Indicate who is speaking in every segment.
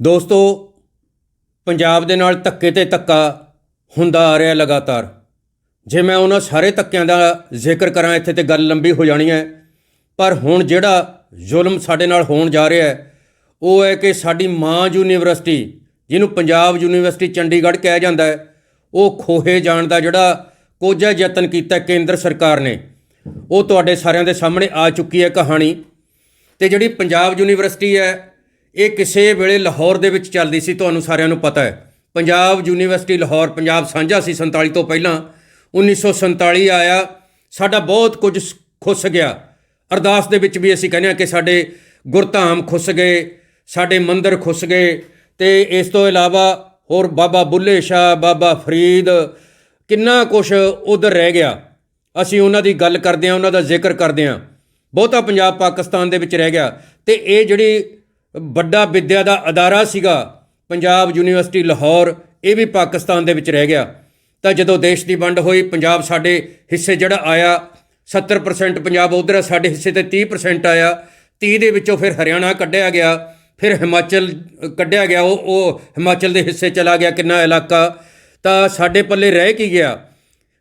Speaker 1: ਦੋਸਤੋ, ਪੰਜਾਬ ਦੇ ਨਾਲ ਧੱਕੇ ਤੇ ਧੱਕਾ ਹੁੰਦਾ ਆ ਰਿਹਾ ਲਗਾਤਾਰ। ਜੇ ਮੈਂ ਉਹਨਾਂ ਸਾਰੇ ਧੱਕਿਆਂ ਦਾ ਜ਼ਿਕਰ ਕਰਾਂ, ਇੱਥੇ ਤੇ ਗੱਲ ਲੰਬੀ ਹੋ ਜਾਣੀ ਹੈ। ਪਰ ਹੁਣ ਜਿਹੜਾ ਜ਼ੁਲਮ ਸਾਡੇ ਨਾਲ ਹੋਣ ਜਾ ਰਿਹਾ ਹੈ, ਉਹ ਹੈ ਕਿ ਸਾਡੀ ਮਾਂ ਯੂਨੀਵਰਸਿਟੀ, ਜਿਹਨੂੰ ਪੰਜਾਬ ਯੂਨੀਵਰਸਿਟੀ ਚੰਡੀਗੜ੍ਹ ਕਿਹਾ ਜਾਂਦਾ ਹੈ, ਉਹ ਖੋਹੇ ਜਾਣ ਦਾ ਜਿਹੜਾ ਕੋਝਾ ਯਤਨ ਕੀਤਾ ਕੇਂਦਰ ਸਰਕਾਰ ਨੇ, ਉਹ ਤੁਹਾਡੇ ਸਾਰਿਆਂ ਦੇ ਸਾਹਮਣੇ ਆ ਚੁੱਕੀ ਹੈ ਕਹਾਣੀ। ਤੇ ਜਿਹੜੀ ਪੰਜਾਬ ਯੂਨੀਵਰਸਿਟੀ ਹੈ ਇਹ ਕਿਸੇ ਵੇਲੇ ਲਾਹੌਰ ਦੇ ਵਿੱਚ ਚੱਲਦੀ ਸੀ, ਤੁਹਾਨੂੰ ਸਾਰਿਆਂ ਨੂੰ ਪਤਾ ਹੈ। ਪੰਜਾਬ ਯੂਨੀਵਰਸਿਟੀ ਲਾਹੌਰ, ਪੰਜਾਬ ਸਾਂਝਾ ਸੀ 47 ਤੋਂ ਪਹਿਲਾਂ। 1947 ਆਇਆ, ਸਾਡਾ ਬਹੁਤ ਕੁਝ ਖੁੱਸ ਗਿਆ। ਅਰਦਾਸ ਦੇ ਵਿੱਚ ਵੀ ਅਸੀਂ ਕਹਿੰਦੇ ਹਾਂ ਕਿ ਸਾਡੇ ਗੁਰਧਾਮ ਖੁੱਸ ਗਏ, ਸਾਡੇ ਮੰਦਰ ਖੁੱਸ ਗਏ ਤੇ ਇਸ ਤੋਂ ਇਲਾਵਾ ਹੋਰ ਬਾਬਾ ਬੁੱਲੇ ਸ਼ਾਹ, ਬਾਬਾ ਫਰੀਦ, ਕਿੰਨਾ ਕੁਝ ਉਧਰ ਰਹਿ ਗਿਆ। ਅਸੀਂ ਉਹਨਾਂ ਦੀ ਗੱਲ ਕਰਦੇ ਹਾਂ, ਉਹਨਾਂ ਦਾ ਜ਼ਿਕਰ ਕਰਦੇ ਹਾਂ। ਬਹੁਤਾ ਪੰਜਾਬ ਪਾਕਿਸਤਾਨ ਦੇ ਵਿੱਚ ਰਹਿ ਗਿਆ ਤੇ ਇਹ ਜਿਹੜੀ ਵੱਡਾ ਵਿੱਦਿਆ ਦਾ ਅਦਾਰਾ ਸੀਗਾ। ਪੰਜਾਬ ਯੂਨੀਵਰਸਿਟੀ ਲਾਹੌਰ, ਇਹ ਵੀ ਪਾਕਿਸਤਾਨ ਦੇ ਵਿੱਚ ਰਹਿ ਗਿਆ। ਤਾਂ ਜਦੋਂ ਦੇਸ਼ ਦੀ ਵੰਡ ਹੋਈ, ਪੰਜਾਬ ਸਾਡੇ ਹਿੱਸੇ ਜਿਹੜਾ ਆਇਆ 70% ਪੰਜਾਬ ਉਧਰ ਸਾਡੇ ਹਿੱਸੇ ਤੇ 30% ਆਇਆ। 30 ਦੇ ਵਿੱਚੋਂ ਫਿਰ ਹਰਿਆਣਾ ਕੱਢਿਆ ਗਿਆ, ਫਿਰ ਹਿਮਾਚਲ ਕੱਢਿਆ ਗਿਆ, ਉਹ ਉਹ ਹਿਮਾਚਲ ਦੇ ਹਿੱਸੇ ਚਲਾ ਗਿਆ, ਕਿੰਨਾ ਇਲਾਕਾ। ਤਾਂ ਸਾਡੇ ਪੱਲੇ ਰਹਿ ਕੀ ਗਿਆ?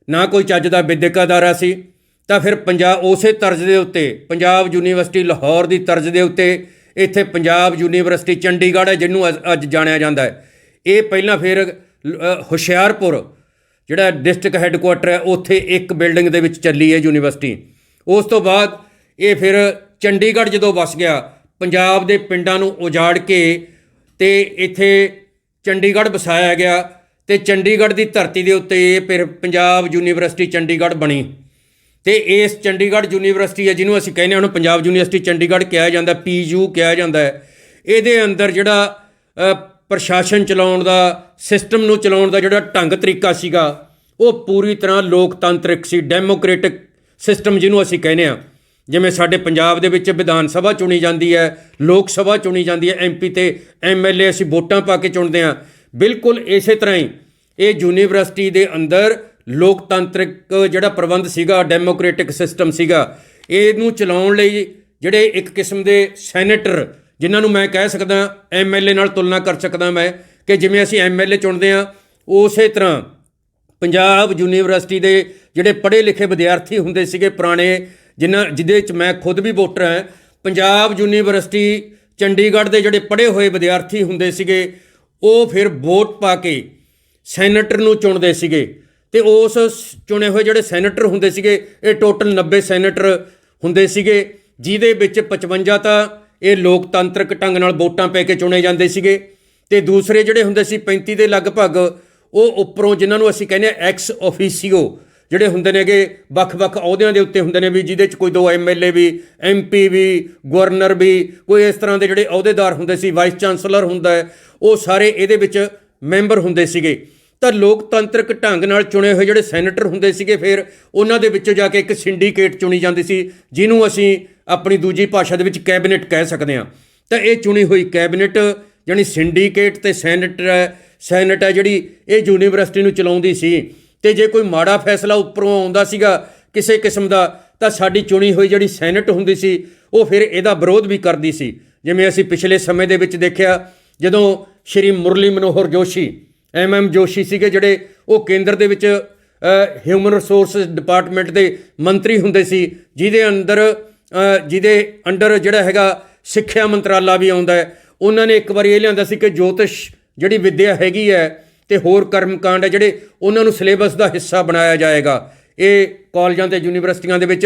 Speaker 1: ਨਾ ਕੋਈ ਚੱਜ ਦਾ ਵਿਦਿਅਕ ਅਦਾਰਾ ਸੀ। ਤਾਂ ਫਿਰ ਪੰਜਾਬ ਉਸੇ ਤਰਜ਼ ਦੇ ਉੱਤੇ, ਪੰਜਾਬ ਯੂਨੀਵਰਸਿਟੀ ਲਾਹੌਰ ਦੀ ਤਰਜ਼ ਦੇ ਉੱਤੇ ਇੱਥੇ ਪੰਜਾਬ ਯੂਨੀਵਰਸਿਟੀ ਚੰਡੀਗੜ੍ਹ ਹੈ, ਜਿਹਨੂੰ ਅੱਜ- ਅੱਜ ਜਾਣਿਆ ਜਾਂਦਾ ਹੈ। ਇਹ ਪਹਿਲਾਂ ਫਿਰ ਹੁਸ਼ਿਆਰਪੁਰ, ਜਿਹੜਾ ਡਿਸਟ੍ਰਿਕਟ ਹੈੱਡਕੁਆਟਰ ਹੈ, ਉੱਥੇ ਇੱਕ ਬਿਲਡਿੰਗ ਦੇ ਵਿੱਚ ਚੱਲੀ ਹੈ ਯੂਨੀਵਰਸਿਟੀ। ਉਸ ਤੋਂ ਬਾਅਦ ਇਹ ਫਿਰ ਚੰਡੀਗੜ੍ਹ ਜਦੋਂ ਵਸ ਗਿਆ, ਪੰਜਾਬ ਦੇ ਪਿੰਡਾਂ ਨੂੰ ਉਜਾੜ ਕੇ ਤੇ ਇੱਥੇ ਚੰਡੀਗੜ੍ਹ ਵਸਾਇਆ ਗਿਆ ਤੇ ਚੰਡੀਗੜ੍ਹ ਦੀ ਧਰਤੀ ਦੇ ਉੱਤੇ ਇਹ ਫਿਰ ਪੰਜਾਬ ਯੂਨੀਵਰਸਿਟੀ ਚੰਡੀਗੜ੍ਹ ਬਣੀ। ਤੇ ਇਸ ਚੰਡੀਗੜ੍ਹ ਯੂਨੀਵਰਸਿਟੀ ਹੈ, ਜਿਹਨੂੰ ਅਸੀਂ ਕਹਿੰਦੇ ਹਾਂ, ਉਹਨੂੰ ਪੰਜਾਬ ਯੂਨੀਵਰਸਿਟੀ ਚੰਡੀਗੜ੍ਹ ਕਿਹਾ ਜਾਂਦਾ, ਪੀਯੂ ਕਿਹਾ ਜਾਂਦਾ ਹੈ। ਇਹਦੇ ਅੰਦਰ ਜਿਹੜਾ ਪ੍ਰਸ਼ਾਸਨ ਚਲਾਉਣ ਦਾ, ਸਿਸਟਮ ਨੂੰ ਚਲਾਉਣ ਦਾ ਜਿਹੜਾ ਢੰਗ ਤਰੀਕਾ ਸੀਗਾ, ਉਹ ਪੂਰੀ ਤਰ੍ਹਾਂ ਲੋਕਤੰਤਰਿਕ ਸੀ, ਡੈਮੋਕ੍ਰੈਟਿਕ ਸਿਸਟਮ ਜਿਹਨੂੰ ਅਸੀਂ ਕਹਿੰਦੇ ਹਾਂ। ਜਿਵੇਂ ਸਾਡੇ ਪੰਜਾਬ ਦੇ ਵਿੱਚ ਵਿਧਾਨ ਸਭਾ ਚੁਣੀ ਜਾਂਦੀ ਹੈ, ਲੋਕ ਸਭਾ ਚੁਣੀ ਜਾਂਦੀ ਹੈ ਐਮਪੀ ਤੇ ਐਮਐਲਏ ਅਸੀਂ ਵੋਟਾਂ ਪਾ ਕੇ ਚੁਣਦੇ ਹਾਂ। ਬਿਲਕੁਲ ਇਸੇ ਤਰ੍ਹਾਂ ਹੀ ਇਹ ਯੂਨੀਵਰਸਿਟੀ ਦੇ ਅੰਦਰ ਲੋਕਤੰਤਰਿਕ ਜਿਹੜਾ ਪ੍ਰਬੰਧ ਸੀਗਾ, ਡੈਮੋਕ੍ਰੈਟਿਕ ਸਿਸਟਮ ਸੀਗਾ, ਇਹਨੂੰ ਚਲਾਉਣ ਲਈ ਜਿਹੜੇ ਇੱਕ ਕਿਸਮ ਦੇ ਸੈਨੇਟਰ, ਜਿਨ੍ਹਾਂ ਨੂੰ ਮੈਂ ਕਹਿ ਸਕਦਾ ਐਮਐਲਏ ਨਾਲ ਤੁਲਨਾ ਕਰ ਸਕਦਾ ਮੈਂ, ਕਿ ਜਿਵੇਂ ਅਸੀਂ ਐਮਐਲਏ ਚੁਣਦੇ ਹਾਂ, ਉਸੇ ਤਰ੍ਹਾਂ ਪੰਜਾਬ ਯੂਨੀਵਰਸਿਟੀ ਦੇ ਜਿਹੜੇ ਪੜ੍ਹੇ ਲਿਖੇ ਵਿਦਿਆਰਥੀ ਹੁੰਦੇ ਸੀਗੇ ਪੁਰਾਣੇ, ਜਿਨ੍ਹਾਂ, ਜਿਹਦੇ ਵਿੱਚ ਮੈਂ ਖੁਦ ਵੀ ਵੋਟਰ ਹਾਂ, ਪੰਜਾਬ ਯੂਨੀਵਰਸਿਟੀ ਚੰਡੀਗੜ੍ਹ ਦੇ ਜਿਹੜੇ ਪੜ੍ਹੇ ਹੋਏ ਵਿਦਿਆਰਥੀ ਹੁੰਦੇ ਸੀਗੇ, ਉਹ ਫਿਰ ਵੋਟ ਪਾ ਕੇ ਸੈਨੇਟਰ ਨੂੰ ਚੁਣਦੇ ਸੀਗੇ। ਤੇ ਉਸ ਚੁਣੇ ਹੋਏ ਜਿਹੜੇ ਸੈਨੇਟਰ ਹੁੰਦੇ ਸੀਗੇ, ਇਹ ਟੋਟਲ 90 ਸੈਨੇਟਰ ਹੁੰਦੇ ਸੀਗੇ, ਜਿਹਦੇ ਵਿੱਚ 55 ਤਾਂ ਇਹ ਲੋਕਤੰਤਰਕ ਢੰਗ ਨਾਲ ਵੋਟਾਂ ਪੈ ਕੇ ਚੁਣੇ ਜਾਂਦੇ ਸੀਗੇ ਤੇ ਦੂਸਰੇ ਜਿਹੜੇ ਹੁੰਦੇ ਸੀ 35 ਦੇ ਲਗਭਗ, ਉਹ ਉੱਪਰੋਂ ਜਿਨ੍ਹਾਂ ਨੂੰ ਅਸੀਂ ਕਹਿੰਦੇ ਆ ਐਕਸ ਆਫੀਸੀਓ ਜਿਹੜੇ ਹੁੰਦੇ ਨੇਗੇ ਵੱਖ-ਵੱਖ ਅਹੁਦਿਆਂ ਦੇ ਉੱਤੇ ਹੁੰਦੇ ਨੇ ਵੀ, ਜਿਹਦੇ ਚ ਕੋਈ ਦੋ ਐਮਐਲਏ ਵੀ ਐਮਪੀ ਵੀ, ਗਵਰਨਰ ਵੀ, ਕੋਈ ਇਸ ਤਰ੍ਹਾਂ ਦੇ ਜਿਹੜੇ ਅਹੁਦੇਦਾਰ ਹੁੰਦੇ ਸੀ, ਵਾਈਸ ਚਾਂਸਲਰ ਹੁੰਦਾ ਉਹ ਸਾਰੇ ਇਹਦੇ ਵਿੱਚ ਮੈਂਬਰ ਹੁੰਦੇ ਸੀਗੇ। ਤਾਂ ਲੋਕਤੰਤਰਕ ਢੰਗ ਨਾਲ ਚੁਣੇ ਹੋਏ ਜਿਹੜੇ ਸੈਨੇਟਰ ਹੁੰਦੇ ਸੀਗੇ ਫਿਰ, ਉਹਨਾਂ ਦੇ ਵਿੱਚੋਂ ਜਾ ਕੇ ਇੱਕ ਸਿੰਡੀਕੇਟ ਚੁਣੀ ਜਾਂਦੀ ਸੀ, ਜਿਹਨੂੰ ਅਸੀਂ ਆਪਣੀ ਦੂਜੀ ਭਾਸ਼ਾ ਦੇ ਵਿੱਚ ਕੈਬਨਿਟ ਕਹਿ ਸਕਦੇ ਹਾਂ। ਤਾਂ ਇਹ ਚੁਣੀ ਹੋਈ ਕੈਬਨਿਟ, ਜਾਣੀ ਸਿੰਡੀਕੇਟ ਤੇ ਸੈਨੇਟ ਹੈ ਸੈਨੇਟ ਹੈ ਜਿਹੜੀ ਇਹ ਯੂਨੀਵਰਸਿਟੀ ਨੂੰ ਚਲਾਉਂਦੀ ਸੀ। ਤੇ ਜੇ ਕੋਈ ਮਾੜਾ ਫੈਸਲਾ ਉੱਪਰੋਂ ਆਉਂਦਾ ਸੀਗਾ ਕਿਸੇ ਕਿਸਮ ਦਾ, ਤਾਂ ਸਾਡੀ ਚੁਣੀ ਹੋਈ ਜਿਹੜੀ ਸੈਨੇਟ ਹੁੰਦੀ ਸੀ, ਉਹ ਫਿਰ ਇਹਦਾ ਵਿਰੋਧ ਵੀ ਕਰਦੀ ਸੀ। ਜਿਵੇਂ ਅਸੀਂ ਪਿਛਲੇ ਸਮੇਂ ਦੇ ਵਿੱਚ ਦੇਖਿਆ, ਜਦੋਂ ਸ਼੍ਰੀ ਮੁਰਲੀ ਮਨੋਹਰ ਜੋਸ਼ੀ ਐਮਐਮ ਜੋਸ਼ੀ ਸੀਗੇ ਜਿਹੜੇ ਉਹ ਕੇਂਦਰ ਦੇ ਵਿੱਚ ਹਿਊਮਨ ਰਿਸੋਰਸਸ ਡਿਪਾਰਟਮੈਂਟ ਦੇ ਮੰਤਰੀ ਹੁੰਦੇ ਸੀ, ਜਿਹਦੇ ਅੰਦਰ ਜਿਹਦੇ ਅੰਡਰ ਜਿਹੜਾ ਹੈਗਾ ਸਿੱਖਿਆ ਮੰਤਰਾਲਾ ਵੀ ਆਉਂਦਾ ਹੈ। ਉਹਨਾਂ ਨੇ ਇੱਕ ਵਾਰੀ ਇਹ ਲਿਆਂਦਾ ਸੀ ਕਿ ਜੋਤਿਸ਼ ਜਿਹੜੀ ਵਿੱਦਿਆ ਹੈਗੀ ਹੈ ਤੇ ਹੋਰ ਕਰਮਕਾਂਡ ਹੈ ਜਿਹੜੇ ਉਹਨਾਂ ਨੂੰ ਸਿਲੇਬਸ ਦਾ ਹਿੱਸਾ ਬਣਾਇਆ ਜਾਏਗਾ। ਇਹ ਕਾਲਜਾਂ ਤੇ ਯੂਨੀਵਰਸਿਟੀਆਂ ਦੇ ਵਿੱਚ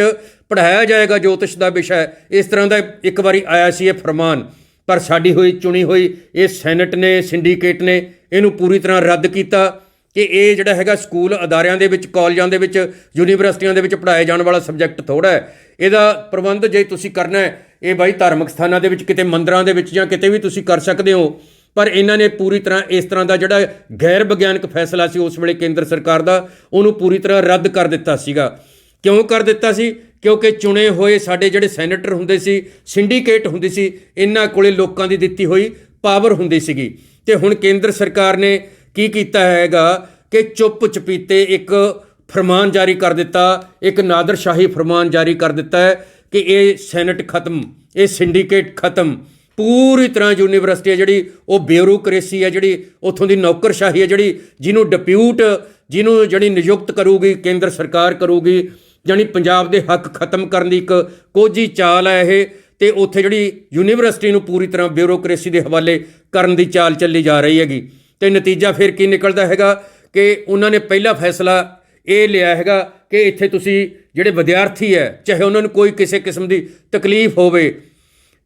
Speaker 1: ਪੜ੍ਹਾਇਆ ਜਾਏਗਾ ਜੋਤਿਸ਼ ਦਾ ਵਿਸ਼ਾ ਇਸ ਤਰ੍ਹਾਂ ਦਾ ਇੱਕ ਵਾਰੀ ਆਇਆ ਸੀ ਇਹ ਫਰਮਾਨ। ਪਰ ਸਾਡੀ ਹੋਈ, ਚੁਣੀ ਹੋਈ ਇਹ ਸੈਨੇਟ ਨੇ, ਸਿੰਡੀਕੇਟ ਨੇ ਇਹਨੂੰ ਪੂਰੀ ਤਰ੍ਹਾਂ ਰੱਦ ਕੀਤਾ ਕਿ ਇਹ ਜਿਹੜਾ ਹੈਗਾ ਸਕੂਲ ਅਦਾਰਿਆਂ ਦੇ ਵਿੱਚ, ਕਾਲਜਾਂ ਦੇ ਵਿੱਚ, ਯੂਨੀਵਰਸਿਟੀਆਂ ਦੇ ਵਿੱਚ ਪੜ੍ਹਾਏ ਜਾਣ ਵਾਲਾ ਸਬਜੈਕਟ ਥੋੜਾ ਹੈ। ਇਹਦਾ ਪ੍ਰਬੰਧ ਜੇ ਤੁਸੀਂ ਕਰਨਾ ਹੈ, ਇਹ ਬਾਈ ਧਾਰਮਿਕ ਸਥਾਨਾਂ ਦੇ ਵਿੱਚ, ਕਿਤੇ ਮੰਦਰਾਂ ਦੇ ਵਿੱਚ ਜਾਂ ਕਿਤੇ ਵੀ ਤੁਸੀਂ ਕਰ ਸਕਦੇ ਹੋ, ਪਰ ਇਹਨਾਂ ਨੇ ਪੂਰੀ ਤਰ੍ਹਾਂ ਇਸ ਤਰ੍ਹਾਂ ਦਾ ਜਿਹੜਾ ਗੈਰ ਵਿਗਿਆਨਕ ਫੈਸਲਾ ਸੀ, ਉਸ ਵੇਲੇ ਕੇਂਦਰ ਸਰਕਾਰ ਦਾ, ਉਹਨੂੰ ਪੂਰੀ ਤਰ੍ਹਾਂ ਰੱਦ ਕਰ ਦਿੱਤਾ ਸੀਗਾ। ਕਿਉਂ ਕਰ ਦਿੱਤਾ ਸੀ? ਕਿਉਂਕਿ ਚੁਣੇ ਹੋਏ ਸਾਡੇ ਜਿਹੜੇ ਸੈਨੇਟਰ ਹੁੰਦੇ ਸੀ, ਸਿੰਡੀਕੇਟ ਹੁੰਦੀ ਸੀ, ਇਹਨਾਂ ਕੋਲੇ ਲੋਕਾਂ ਦੀ ਦਿੱਤੀ ਹੋਈ ਪਾਵਰ ਹੁੰਦੀ ਸੀਗੀ। ਤੇ ਹੁਣ ਕੇਂਦਰ ਸਰਕਾਰ ਨੇ ਕੀ ਕੀਤਾ ਹੈਗਾ ਕਿ ਚੁੱਪ ਚਪੀਤੇ ਇੱਕ ਫਰਮਾਨ ਜਾਰੀ ਕਰ ਦਿੱਤਾ, ਇੱਕ ਨਾਦਰਸ਼ਾਹੀ ਫਰਮਾਨ ਜਾਰੀ ਕਰ ਦਿੱਤਾ ਹੈ ਕਿ ਇਹ ਸੈਨੇਟ ਖਤਮ, ਇਹ ਸਿੰਡੀਕੇਟ ਖਤਮ। ਪੂਰੀ ਤਰ੍ਹਾਂ ਯੂਨੀਵਰਸਿਟੀ ਹੈ ਜਿਹੜੀ, ਉਹ ਬਿਊਰੋਕ੍ਰੇਸੀ ਹੈ ਜਿਹੜੀ, ਉੱਥੋਂ ਦੀ ਨੌਕਰਸ਼ਾਹੀ ਹੈ ਜਿਹੜੀ, ਜਿਹਨੂੰ ਡਿਪਿਊਟ, ਜਿਹਨੂੰ ਜਿਹੜੀ ਨਿਯੁਕਤ ਕਰੂਗੀ, ਕੇਂਦਰ ਸਰਕਾਰ ਕਰੂਗੀ, ਜਾਣੀ ਪੰਜਾਬ ਦੇ ਹੱਕ ਖਤਮ ਕਰਨ ਦੀ ਇੱਕ ਕੋਝੀ ਚਾਲ ਹੈ ਇਹ। ਤੇ ਉੱਥੇ ਜਿਹੜੀ ਯੂਨੀਵਰਸਿਟੀ ਨੂੰ ਪੂਰੀ ਤਰ੍ਹਾਂ ਬਿਊਰੋਕ੍ਰੇਸੀ ਦੇ ਹਵਾਲੇ ਕਰਨ ਦੀ ਚਾਲ ਚੱਲੀ ਜਾ ਰਹੀ ਹੈਗੀ। ਤੇ ਨਤੀਜਾ ਫਿਰ ਕੀ ਨਿਕਲਦਾ ਹੈਗਾ ਕਿ ਉਹਨਾਂ ਨੇ ਪਹਿਲਾ ਫੈਸਲਾ ਇਹ ਲਿਆ ਹੈਗਾ ਕਿ ਇੱਥੇ ਤੁਸੀਂ ਜਿਹੜੇ ਵਿਦਿਆਰਥੀ ਹੈ, ਚਾਹੇ ਉਹਨਾਂ ਨੂੰ ਕੋਈ ਕਿਸੇ ਕਿਸਮ ਦੀ ਤਕਲੀਫ ਹੋਵੇ,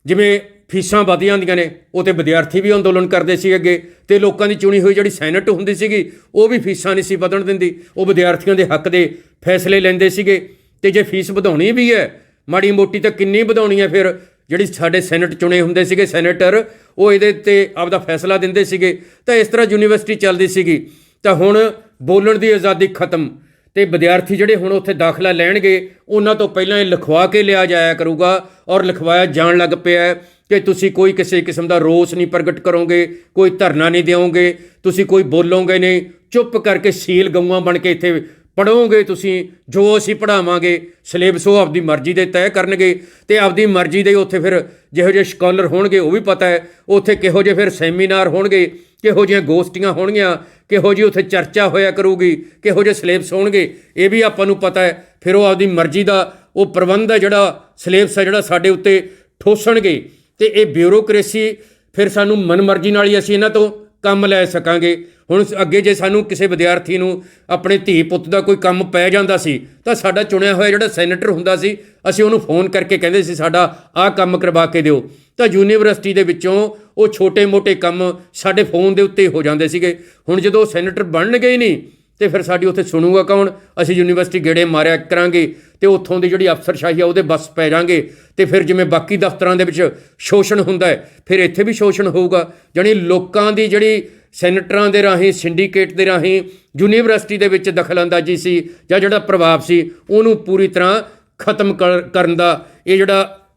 Speaker 1: ਜਿਵੇਂ ਫੀਸਾਂ ਵਧ ਜਾਂਦੀਆਂ ਨੇ, ਉਹ ਤੇ ਵਿਦਿਆਰਥੀ ਵੀ ਅੰਦੋਲਨ ਕਰਦੇ ਸੀ ਅੱਗੇ ਤੇ ਲੋਕਾਂ ਦੀ ਚੁਣੀ ਹੋਈ ਜਿਹੜੀ ਸੈਨੇਟ ਹੁੰਦੀ ਸੀਗੀ, ਉਹ ਵੀ ਫੀਸਾਂ ਨਹੀਂ ਸੀ ਵਧਣ ਦਿੰਦੀ। ਉਹ ਵਿਦਿਆਰਥੀਆਂ ਦੇ ਹੱਕ ਦੇ ਫੈਸਲੇ ਲੈਂਦੇ ਸੀਗੇ ਤੇ ਜੇ ਫੀਸ ਵਧਾਉਣੀ ਵੀ ਹੈ ਮਾੜੀ ਮੋਟੀ ਤਾਂ ਕਿੰਨੀ ਵਧਾਉਣੀ ਹੈ ਫਿਰ। ਜਿਹੜੀ ਸਾਡੇ ਸੈਨੇਟ ਚੁਣੇ ਹੁੰਦੇ ਸੀਗੇ ਸੈਨੇਟਰ, ਉਹ ਇਹਦੇ ਤੇ ਆਪਦਾ ਫੈਸਲਾ ਦਿੰਦੇ ਸੀਗੇ। ਤਾਂ ਇਸ ਤਰ੍ਹਾਂ ਯੂਨੀਵਰਸਿਟੀ ਚੱਲਦੀ ਸੀਗੀ। ਤਾਂ ਹੁਣ ਬੋਲਣ ਦੀ ਆਜ਼ਾਦੀ ਖਤਮ। ਤੇ ਵਿਦਿਆਰਥੀ ਜਿਹੜੇ ਹੁਣ ਉੱਥੇ ਦਾਖਲਾ ਲੈਣਗੇ, ਉਹਨਾਂ ਤੋਂ ਪਹਿਲਾਂ ਇਹ ਲਿਖਵਾ ਕੇ ਲਿਆ ਜਾਇਆ ਕਰੂਗਾ ਔਰ ਲਿਖਵਾਇਆ ਜਾਣ ਲੱਗ ਪਿਆ ਕਿ ਤੁਸੀਂ ਕੋਈ ਕਿਸੇ ਕਿਸਮ ਦਾ ਰੋਸ ਨਹੀਂ ਪ੍ਰਗਟ ਕਰੋਗੇ, ਕੋਈ ਧਰਨਾ ਨਹੀਂ ਦਿਓਗੇ, ਤੁਸੀਂ ਕੋਈ ਬੋਲੋਗੇ ਨਹੀਂ। ਚੁੱਪ ਕਰਕੇ ਸੀਲ ਗਊਆਂ ਬਣ ਕੇ ਇੱਥੇ ਪੜੋਗੇ ਤੁਸੀਂ, ਜੋ ਅਸੀਂ ਪੜਾਵਾਂਗੇ ਸਿਲੇਬਸ ਉਹ ਆਪਦੀ ਮਰਜ਼ੀ ਦੇ ਤੈਅ ਕਰਨਗੇ ਤੇ ਆਪਦੀ ਮਰਜ਼ੀ ਦੇ ਉੱਥੇ ਫਿਰ ਜਿਹੋ ਜਿਹੇ ਸਕਾਲਰ ਹੋਣਗੇ, ਉਹ ਵੀ ਪਤਾ ਹੈ। ਉੱਥੇ ਕਿਹੋ ਜਿਹੇ ਫਿਰ ਸੈਮੀਨਾਰ ਹੋਣਗੇ, ਕਿਹੋ ਜਿਹੀਆਂ ਗੋਸ਼ਟੀਆਂ ਹੋਣਗੀਆਂ, ਕਿਹੋ ਜਿਹੀ ਉੱਥੇ ਚਰਚਾ ਹੋਇਆ ਕਰੂਗੀ, ਕਿਹੋ ਜਿਹੇ ਸਿਲੇਬਸ ਹੋਣਗੇ, ਇਹ ਵੀ ਆਪਾਂ ਨੂੰ ਪਤਾ ਹੈ। ਫਿਰ ਉਹ ਆਪਦੀ ਮਰਜ਼ੀ ਦਾ ਉਹ ਪ੍ਰਬੰਧ ਹੈ ਜਿਹੜਾ, ਸਿਲੇਬਸ ਹੈ ਜਿਹੜਾ ਸਾਡੇ ਉੱਤੇ ਠੋਸਣਗੇ ਤੇ ਇਹ ਬਿਊਰੋਕ੍ਰੇਸੀ ਫਿਰ ਸਾਨੂੰ ਮਨਮਰਜ਼ੀ ਨਾਲ ਹੀ ਅਸੀਂ ਇਹਨਾਂ ਤੋਂ ਕੰਮ ਲੈ ਸਕਾਂਗੇ। ਹੁਣ ਅੱਗੇ ਜੇ ਸਾਨੂੰ ਕਿਸੇ ਵਿਦਿਆਰਥੀ ਨੂੰ ਆਪਣੇ ਧੀ ਪੁੱਤ ਦਾ ਕੋਈ ਕੰਮ ਪੈ ਜਾਂਦਾ ਸੀ, ਤਾਂ ਸਾਡਾ ਚੁਣਿਆ ਹੋਇਆ ਜਿਹੜਾ ਸੈਨੇਟਰ ਹੁੰਦਾ ਸੀ, ਅਸੀਂ ਉਹਨੂੰ ਫੋਨ ਕਰਕੇ ਕਹਿੰਦੇ ਸੀ, ਸਾਡਾ ਆਹ ਕੰਮ ਕਰਵਾ ਕੇ ਦਿਓ। ਤਾਂ ਯੂਨੀਵਰਸਿਟੀ ਦੇ ਵਿੱਚੋਂ ਉਹ ਛੋਟੇ-ਮੋਟੇ ਕੰਮ ਸਾਡੇ ਫੋਨ ਦੇ ਉੱਤੇ ਹੋ ਜਾਂਦੇ ਸੀਗੇ। ਹੁਣ ਜਦੋਂ ਉਹ ਸੈਨੇਟਰ ਬਣਨਗੇ ਹੀ ਨਹੀਂ, ਤੇ ਫਿਰ ਸਾਡੀ ਉੱਥੇ ਸੁਣੂਗਾ ਕੌਣ? ਅਸੀਂ ਯੂਨੀਵਰਸਿਟੀ ਗੇੜੇ ਮਾਰਿਆ ਕਰਾਂਗੇ ਤੇ ਉੱਥੋਂ ਦੀ ਜਿਹੜੀ ਅਫਸਰਸ਼ਾਹੀ ਆ, ਉਹਦੇ ਬਸ ਪੈ ਜਾਾਂਗੇ। ਤੇ ਫਿਰ ਜਿਵੇਂ ਬਾਕੀ ਦਫ਼ਤਰਾਂ ਦੇ ਵਿੱਚ ਸ਼ੋਸ਼ਣ ਹੁੰਦਾ ਹੈ, ਫਿਰ ਇੱਥੇ ਵੀ ਸ਼ੋਸ਼ਣ ਹੋਊਗਾ। ਜਾਣੀ ਲੋਕਾਂ ਦੀ ਜਿਹੜੀ ਸੈਨੇਟਰਾਂ ਦੇ ਰਾਹੀਂ, ਸਿੰਡੀਕੇਟ ਦੇ ਰਾਹੀਂ, ਯੂਨੀਵਰਸਿਟੀ ਦੇ ਵਿੱਚ ਦਖਲਅੰਦਾਜ਼ੀ ਸੀ ਜਾਂ ਜਿਹੜਾ ਪ੍ਰਭਾਵ ਸੀ, ਉਹਨੂੰ ਪੂਰੀ ਤਰ੍ਹਾਂ ਖਤਮ ਕਰ- ਕਰਨ ਦਾ ਇਹ ਜਿਹੜਾ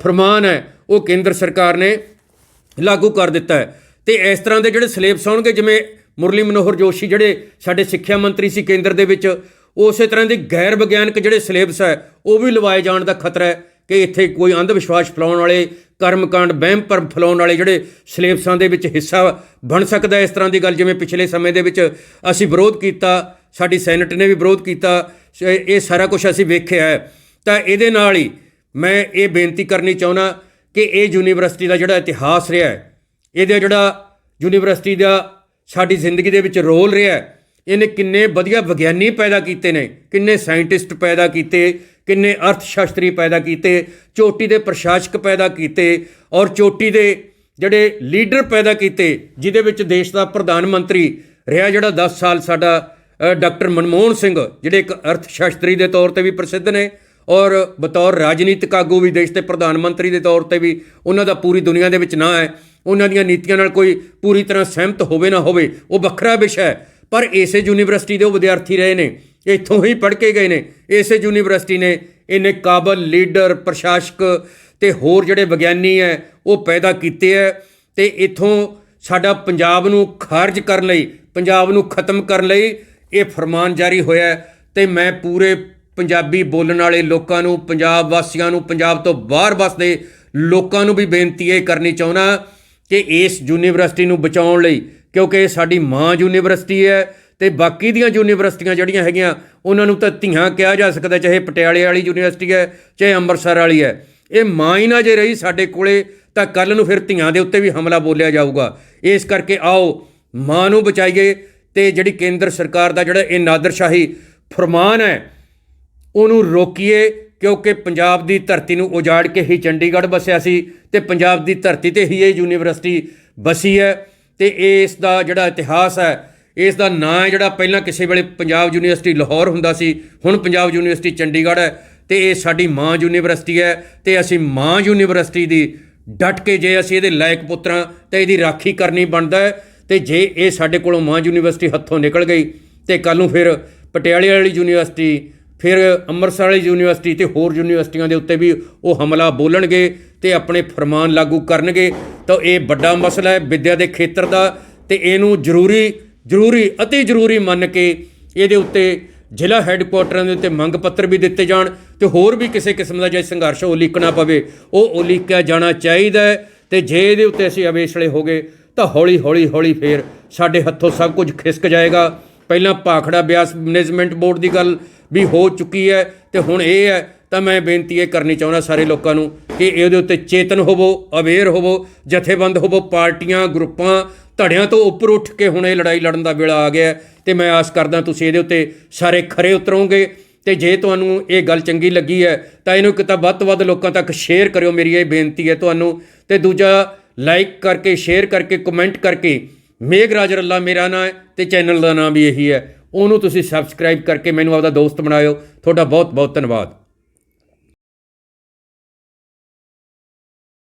Speaker 1: ਫਰਮਾਨ ਹੈ, ਉਹ ਕੇਂਦਰ ਸਰਕਾਰ ਨੇ ਲਾਗੂ ਕਰ ਦਿੱਤਾ ਹੈ। ਤੇ ਇਸ ਤਰ੍ਹਾਂ ਦੇ ਜਿਹੜੇ ਸਿਲੇਬਸ ਆਉਣਗੇ ਜਿਵੇਂ ਮੁਰਲੀ ਮਨੋਹਰ ਜੋਸ਼ੀ, ਜਿਹੜੇ ਸਾਡੇ ਸਿੱਖਿਆ ਮੰਤਰੀ ਸੀ ਕੇਂਦਰ ਦੇ ਵਿੱਚ, ਉਸੇ ਤਰ੍ਹਾਂ ਦੇ ਗੈਰ ਵਿਗਿਆਨਕ ਜਿਹੜੇ ਸਿਲੇਬਸ ਹੈ, ਉਹ ਵੀ ਲਵਾਏ ਜਾਣ ਦਾ ਖਤਰਾ ਹੈ। ਕਿ ਇੱਥੇ ਕੋਈ ਅੰਧ ਵਿਸ਼ਵਾਸ ਫੈਲਾਉਣ ਵਾਲੇ, ਕਰਮਕਾਂਡ ਵਹਿਮ ਭਰਮ ਫੈਲਾਉਣ ਵਾਲੇ ਜਿਹੜੇ ਸਿਲੇਬਸਾਂ ਦੇ ਵਿੱਚ ਹਿੱਸਾ ਬਣ ਸਕਦਾ ਇਸ ਤਰ੍ਹਾਂ ਦੀ ਗੱਲ ਜਿਵੇਂ ਪਿਛਲੇ ਸਮੇਂ ਦੇ ਵਿੱਚ ਅਸੀਂ ਵਿਰੋਧ ਕੀਤਾ, ਸਾਡੀ ਸੈਨੇਟ ਨੇ ਵੀ ਵਿਰੋਧ ਕੀਤਾ ਇਹ ਸਾਰਾ ਕੁਝ ਅਸੀਂ ਵੇਖਿਆ ਹੈ। ਤਾਂ ਇਹਦੇ ਨਾਲ ਹੀ ਮੈਂ ਇਹ ਬੇਨਤੀ ਕਰਨੀ ਚਾਹੁੰਦਾ ਕਿ ਇਹ ਯੂਨੀਵਰਸਿਟੀ ਦਾ ਜਿਹੜਾ ਇਤਿਹਾਸ ਰਿਹਾ ਹੈ, ਇਹਦਾ ਜਿਹੜਾ ਯੂਨੀਵਰਸਿਟੀ ਦਾ ਸਾਡੀ ਜ਼ਿੰਦਗੀ ਦੇ ਵਿੱਚ ਰੋਲ ਰਿਹਾ ਹੈ ਇਹਨੇ ਕਿੰਨੇ ਵਧੀਆ ਵਿਗਿਆਨੀ ਪੈਦਾ ਕੀਤੇ ਨੇ, ਕਿੰਨੇ ਸਾਇੰਟਿਸਟ ਪੈਦਾ ਕੀਤੇ, ਕਿੰਨੇ ਅਰਥ ਸ਼ਾਸਤਰੀ ਪੈਦਾ ਕੀਤੇ, ਚੋਟੀ ਦੇ ਪ੍ਰਸ਼ਾਸਕ ਪੈਦਾ ਕੀਤੇ ਔਰ ਚੋਟੀ ਦੇ ਜਿਹੜੇ ਲੀਡਰ ਪੈਦਾ ਕੀਤੇ, ਜਿਹਦੇ ਵਿੱਚ ਦੇਸ਼ ਦਾ ਪ੍ਰਧਾਨ ਮੰਤਰੀ ਰਿਹਾ ਜਿਹੜਾ 10 ਸਾਲ ਸਾਡਾ ਡਾਕਟਰ ਮਨਮੋਹਨ ਸਿੰਘ, ਜਿਹੜੇ ਇੱਕ ਅਰਥ ਸ਼ਾਸਤਰੀ ਦੇ ਤੌਰ ਤੇ ਵੀ ਪ੍ਰਸਿੱਧ ਨੇ ਔਰ ਬਤੌਰ ਰਾਜਨੀਤਿਕ ਆਗੂ ਵੀ ਦੇਸ਼ ਦੇ ਪ੍ਰਧਾਨ ਮੰਤਰੀ ਦੇ ਤੌਰ ਤੇ ਵੀ ਉਹਨਾਂ ਦਾ ਪੂਰੀ ਦੁਨੀਆ ਦੇ ਵਿੱਚ ਨਾਂ ਹੈ, ਉਹਨਾਂ ਦੀਆਂ ਨੀਤੀਆਂ ਨਾਲ ਕੋਈ ਪੂਰੀ ਤਰ੍ਹਾਂ ਸਹਿਮਤ ਹੋਵੇ ਨਾ ਹੋਵੇ, ਉਹ ਵੱਖਰਾ ਵਿਸ਼ਾ ਹੈ। ਪਰ ਇਸੇ ਯੂਨੀਵਰਸਿਟੀ ਦੇ ਉਹ ਵਿਦਿਆਰਥੀ ਰਹੇ ਨੇ, ਇੱਥੋਂ ਹੀ ਪੜ੍ਹ ਕੇ ਗਏ ਨੇ। ਇਸੇ ਯੂਨੀਵਰਸਿਟੀ ਨੇ ਇਹਨੇ ਕਾਬਲ, ਲੀਡਰ, ਪ੍ਰਸ਼ਾਸਕ ਤੇ ਹੋਰ ਜਿਹੜੇ ਵਿਗਿਆਨੀ ਹੈ, ਉਹ ਪੈਦਾ ਕੀਤੇ ਹੈ ਤੇ ਇੱਥੋਂ ਸਾਡਾ ਪੰਜਾਬ ਨੂੰ ਖਾਰਜ ਕਰਨ ਲਈ, ਪੰਜਾਬ ਨੂੰ ਖਤਮ ਕਰਨ ਲਈ ਇਹ ਫਰਮਾਨ ਜਾਰੀ ਹੋਇਆ ਹੈ ਤੇ ਮੈਂ ਪੂਰੇ ਪੰਜਾਬੀ ਬੋਲਣ ਵਾਲੇ ਲੋਕਾਂ ਨੂੰ, ਪੰਜਾਬ ਵਾਸੀਆਂ ਨੂੰ, ਪੰਜਾਬ ਤੋਂ ਬਾਹਰ ਵਸਦੇ ਲੋਕਾਂ ਨੂੰ ਵੀ ਬੇਨਤੀ ਇਹ ਕਰਨੀ ਚਾਹੁੰਦਾ ਕਿ ਇਸ ਯੂਨੀਵਰਸਿਟੀ ਨੂੰ ਬਚਾਉਣ ਲਈ ਕਿਉਂਕਿ ਸਾਡੀ ਮਾਂ ਯੂਨੀਵਰਸਿਟੀ ਹੈ ਤੇ ਬਾਕੀ ਦੀਆਂ ਯੂਨੀਵਰਸਿਟੀਆਂ ਜਿਹੜੀਆਂ ਹੈਗੀਆਂ, ਉਹਨਾਂ ਨੂੰ ਤਾਂ ਧੀਆਂ ਕਿਹਾ ਜਾ ਸਕਦਾ, ਚਾਹੇ ਪਟਿਆਲੇ ਵਾਲੀ ਯੂਨੀਵਰਸਿਟੀ ਹੈ, ਚਾਹੇ ਅੰਮ੍ਰਿਤਸਰ ਵਾਲੀ ਹੈ। ਇਹ ਮਾਂ ਹੀ ਨਾ ਜੇ ਰਹੀ ਸਾਡੇ ਕੋਲੇ, ਤਾਂ ਕੱਲ ਨੂੰ ਫਿਰ ਧੀਆਂ ਦੇ ਉੱਤੇ ਵੀ ਹਮਲਾ ਬੋਲਿਆ ਜਾਊਗਾ। ਇਸ ਕਰਕੇ ਆਓ, ਮਾਂ ਨੂੰ ਬਚਾਈਏ ਤੇ ਜਿਹੜੀ ਕੇਂਦਰ ਸਰਕਾਰ ਦਾ ਜਿਹੜਾ ਇਹ ਨਾਦਰਸ਼ਾਹੀ ਫਰਮਾਨ ਹੈ, ਉਹਨੂੰ ਰੋਕੀਏ, ਕਿਉਂਕਿ ਪੰਜਾਬ ਦੀ ਧਰਤੀ ਨੂੰ ਉਜਾੜ ਕੇ ਹੀ ਚੰਡੀਗੜ੍ਹ ਵਸਿਆ ਸੀ ਤੇ ਪੰਜਾਬ ਦੀ ਧਰਤੀ ਤੇ ਹੀ ਇਹ ਯੂਨੀਵਰਸਿਟੀ ਵਸੀ ਹੈ। ਤੇ ਇਸ ਦਾ ਜਿਹੜਾ ਇਤਿਹਾਸ ਹੈ, ਇਸ ਦਾ ਨਾਂ ਹੈ ਜਿਹੜਾ ਪਹਿਲਾਂ ਕਿਸੇ ਵੇਲੇ ਪੰਜਾਬ ਯੂਨੀਵਰਸਿਟੀ ਲਾਹੌਰ ਹੁੰਦਾ ਸੀ, ਹੁਣ ਪੰਜਾਬ ਯੂਨੀਵਰਸਿਟੀ ਚੰਡੀਗੜ੍ਹ ਹੈ ਤੇ ਇਹ ਸਾਡੀ ਮਾਂ ਯੂਨੀਵਰਸਿਟੀ ਹੈ ਤੇ ਅਸੀਂ ਮਾਂ ਯੂਨੀਵਰਸਿਟੀ ਦੀ ਡਟ ਕੇ ਜੇ ਅਸੀਂ ਇਹਦੇ ਲਾਇਕ ਪੁੱਤਰਾਂ ਤੇ ਇਹਦੀ ਰਾਖੀ ਕਰਨੀ ਬਣਦਾ ਹੈ ਤੇ ਜੇ ਇਹ ਸਾਡੇ ਕੋਲੋਂ ਮਾਂ ਯੂਨੀਵਰਸਿਟੀ ਹੱਥੋਂ ਨਿਕਲ ਗਈ ਤੇ ਕੱਲ ਨੂੰ ਫਿਰ ਪਟਿਆਲੇ ਵਾਲੀ ਯੂਨੀਵਰਸਿਟੀ ਫਿਰ ਅੰਮ੍ਰਿਤਸਰ ਵਾਲੀ ਯੂਨੀਵਰਸਿਟੀ ਤੇ ਹੋਰ ਯੂਨੀਵਰਸਿਟੀਆਂ ਦੇ ਉੱਤੇ ਵੀ ਉਹ ਹਮਲਾ ਬੋਲਣਗੇ ਤੇ ਆਪਣੇ ਫਰਮਾਨ ਲਾਗੂ ਕਰਨਗੇ। ਤਾਂ ਇਹ ਵੱਡਾ ਮਸਲਾ ਹੈ ਵਿਦਿਆ ਦੇ ਖੇਤਰ ਦਾ ਤੇ ਇਹਨੂੰ ਜ਼ਰੂਰੀ ਜ਼ਰੂਰੀ, ਅਤੀ ਜ਼ਰੂਰੀ ਮੰਨ ਕੇ ਇਹਦੇ ਉੱਤੇ ਜ਼ਿਲ੍ਹਾ ਹੈੱਡਕੁਆਟਰਾਂ ਦੇ ਉੱਤੇ ਮੰਗ ਪੱਤਰ ਵੀ ਦਿੱਤੇ ਜਾਣ ਤੇ ਹੋਰ ਵੀ ਕਿਸੇ ਕਿਸਮ ਦਾ ਜੇ ਸੰਘਰਸ਼ ਉਲੀਕਣਾ ਪਵੇ, ਉਹ ਉਲੀਕਿਆ ਜਾਣਾ ਚਾਹੀਦਾ ਹੈ ਤੇ ਜੇ ਇਹਦੇ ਉੱਤੇ ਅਸੀਂ ਅਵੇਸਲੇ ਹੋ ਗਏ ਤਾਂ ਹੌਲੀ ਹੌਲੀ ਹੌਲੀ ਫੇਰ ਸਾਡੇ ਹੱਥੋਂ ਸਭ ਕੁਝ ਖਿਸਕ ਜਾਏਗਾ। ਪਹਿਲਾਂ ਪਾਖੜਾ ਬਿਆਸ ਮੈਨੇਜਮੈਂਟ ਬੋਰਡ ਦੀ ਗੱਲ ਵੀ ਹੋ ਚੁੱਕੀ ਹੈ ਤੇ ਹੁਣ ਇਹ ਹੈ, ਤਾਂ ਮੈਂ ਬੇਨਤੀ ਇਹ ਕਰਨੀ ਚਾਹੁੰਦਾ ਸਾਰੇ ਲੋਕਾਂ ਨੂੰ ਕਿ ਇਹਦੇ ਉੱਤੇ ਚੇਤਨ ਹੋਵੋ, ਅਵੇਅਰ ਹੋਵੋ, ਜਥੇਬੰਦ ਹੋਵੋ, ਪਾਰਟੀਆਂ, ਗਰੁੱਪਾਂ, ਧੜਿਆਂ ਤੋਂ ਉੱਪਰ ਉੱਠ ਕੇ ਹੁਣ ਇਹ ਲੜਾਈ ਲੜਨ ਦਾ ਵੇਲਾ ਆ ਗਿਆ ਹੈ ਤੇ ਮੈਂ ਆਸ ਕਰਦਾ ਤੁਸੀਂ ਇਹਦੇ ਉੱਤੇ ਸਾਰੇ ਖਰੇ ਉਤਰੋਗੇ ਤੇ ਜੇ ਤੁਹਾਨੂੰ ਇਹ ਗੱਲ ਚੰਗੀ ਲੱਗੀ ਹੈ, ਤਾਂ ਇਹਨੂੰ ਕਿਤਾ ਵੱਧ ਤੋਂ ਵੱਧ ਲੋਕਾਂ ਤੱਕ ਸ਼ੇਅਰ ਕਰਿਓ, ਮੇਰੀ ਇਹ ਬੇਨਤੀ ਹੈ ਤੁਹਾਨੂੰ ਤੇ ਦੂਜਾ ਲਾਈਕ ਕਰਕੇ ਸ਼ੇਅਰ ਕਰਕੇ ਕਮੈਂਟ ਕਰਕੇ ਮੇਘਰਾਜ ਰੱਲਾ ਮੇਰਾ ਨਾਂ ਹੈ ਤੇ ਚੈਨਲ ਦਾ ਨਾਮ ਵੀ ਇਹੀ ਹੈ। ਉਹਨੂੰ ਤੁਸੀਂ ਸਬਸਕ੍ਰਾਈਬ ਕਰਕੇ ਮੈਨੂੰ ਆਪਦਾ ਦੋਸਤ ਬਣਾਇਓ। ਤੁਹਾਡਾ ਬਹੁਤ ਬਹੁਤ ਧੰਨਵਾਦ।